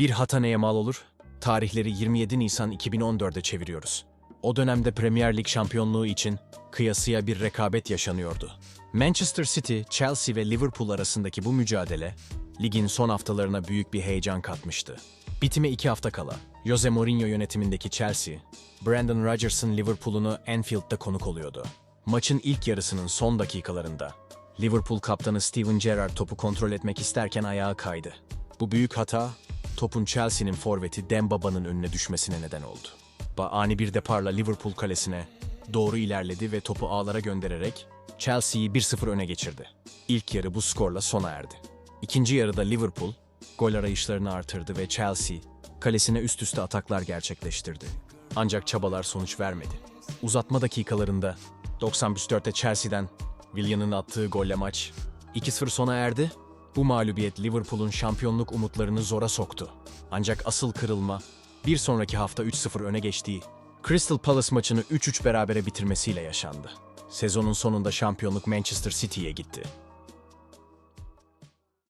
Bir hata neye mal olur? Tarihleri 27 Nisan 2014'e çeviriyoruz. O dönemde Premier Lig şampiyonluğu için kıyasıya bir rekabet yaşanıyordu. Manchester City, Chelsea ve Liverpool arasındaki bu mücadele, ligin son haftalarına büyük bir heyecan katmıştı. Bitime iki hafta kala, Jose Mourinho yönetimindeki Chelsea, Brandon Rodgers'ın Liverpool'unu Anfield'da konuk oluyordu. Maçın ilk yarısının son dakikalarında, Liverpool kaptanı Steven Gerrard topu kontrol etmek isterken ayağa kaydı. Bu büyük hata, topun Chelsea'nin forveti Dembaba'nın önüne düşmesine neden oldu. Ba ani bir deparla Liverpool kalesine doğru ilerledi ve topu ağlara göndererek Chelsea'yi 1-0 öne geçirdi. İlk yarı bu skorla sona erdi. İkinci yarıda Liverpool gol arayışlarını artırdı ve Chelsea kalesine üst üste ataklar gerçekleştirdi. Ancak çabalar sonuç vermedi. Uzatma dakikalarında 94'te Chelsea'den Willian'ın attığı golle maç 2-0 sona erdi. Bu mağlubiyet Liverpool'un şampiyonluk umutlarını zora soktu. Ancak asıl kırılma bir sonraki hafta 3-0 öne geçtiği Crystal Palace maçını 3-3 berabere bitirmesiyle yaşandı. Sezonun sonunda şampiyonluk Manchester City'ye gitti.